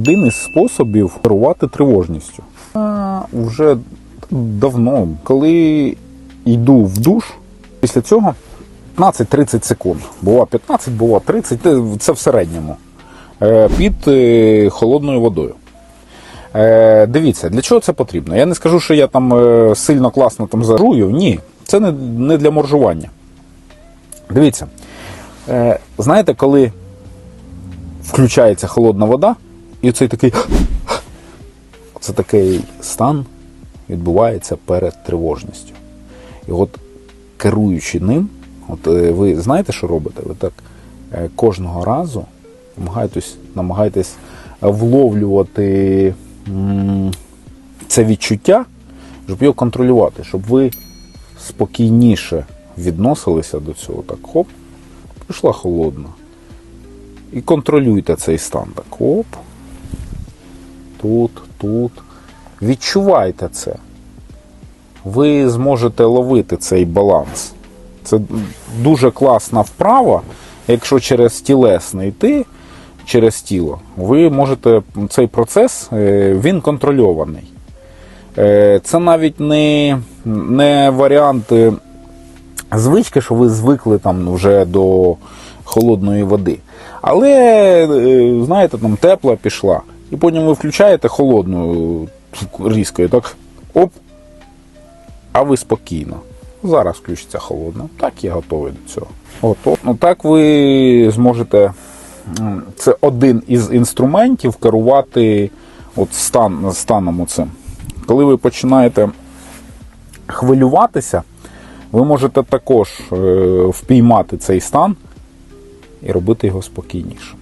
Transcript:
Один із способів керувати тривожністю. А, вже давно, коли йду в душ, після цього 15-30 секунд. Бува 15, бува 30, це- в середньому. Е, Під е, холодною водою. Е, дивіться, для чого це потрібно? Я не скажу, що я там сильно класно там зарую. Ні, це не, для моржування. Дивіться, знаєте, коли включається холодна вода, і цей такий. Це такий стан відбувається перед тривожністю. І от керуючи ним, от е, ви знаєте, що робите? Ви так е, кожного разу намагаєтесь, намагаєтесь вловлювати це відчуття, щоб його контролювати, щоб ви спокійніше відносилися до цього. Так, хоп, пішла холодна. І контролюйте цей стан. Так, оп. Тут, тут. Відчувайте це. Ви зможете ловити цей баланс. Це дуже класна вправа. Якщо через тілесне йти, через тіло, ви можете цей процес, е, він контрольований. Е, Це навіть не, не варіант е, звички, що ви звикли там вже до холодної води. Але, знаєте, там тепла пішла, і потім ви включаєте холодну різкою, так оп, а ви спокійно. Зараз включиться холодна. Так я готовий до цього. От, от, ну, так ви зможете. Це один із інструментів керувати от стан, станом оцим. Коли ви починаєте хвилюватися, ви можете також е, впіймати цей стан і робити його спокійніше.